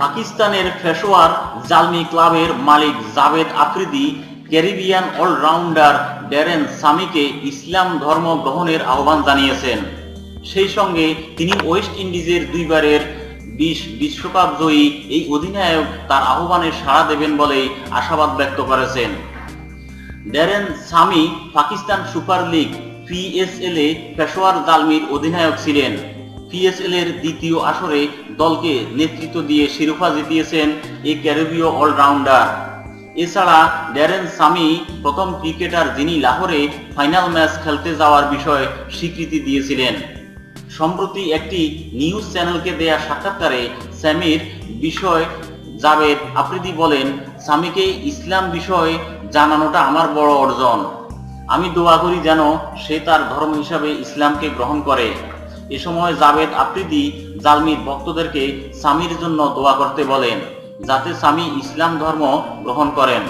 পাকিস্তানের পেশোয়ার জালমি ক্লাবের মালিক Javed Afridi, Caribbean allrounder Darren সামিকে ইসলাম ধর্ম গ্রহণের আহ্বান জানিয়েছেন। সেই সঙ্গে তিনি ওয়েস্ট ইন্ডিজের দুইবারের বিশ বিশ্বকাপ জয়ী এই অধিনায়ক তার আহ্বানে সাড়া দেবেন বলে আশাবাদ ব্যক্ত করেছেন। Darren Sammy Pakistan super league PSL এ পেশোয়ার জালমির অধিনায়ক ছিলেন। পিএসএল এর দ্বিতীয় আসরে দলকে নেতৃত্ব দিয়ে শিরোপা জিতিয়েছেন এই ক্যারিবীয় অলরাউন্ডার। এছাড়া ড্যারেন সামি, প্রথম ক্রিকেটার যিনি লাহোরে ফাইনাল ম্যাচ খেলতে যাওয়ার বিষয়ে স্বীকৃতি দিয়েছিলেন। সম্প্রতি একটি নিউজ চ্যানেলকে দেয়া সাক্ষাৎকারে স্যামির বিষয় জাভেদ আফ্রিদি বলেন স্বামীকে ইসলাম বিষয়ে জানানোটা আমার বড় অর্জন। আমি দোয়া করি যেন সে তার ধর্ম হিসাবে ইসলামকে গ্রহণ করে। এ সময় জাভেদ আফ্রিদি জালমির ভক্তদেরকে স্বামীর জন্য দোয়া করতে বলেন, যাতে স্বামী ইসলাম ধর্ম গ্রহণ করেন।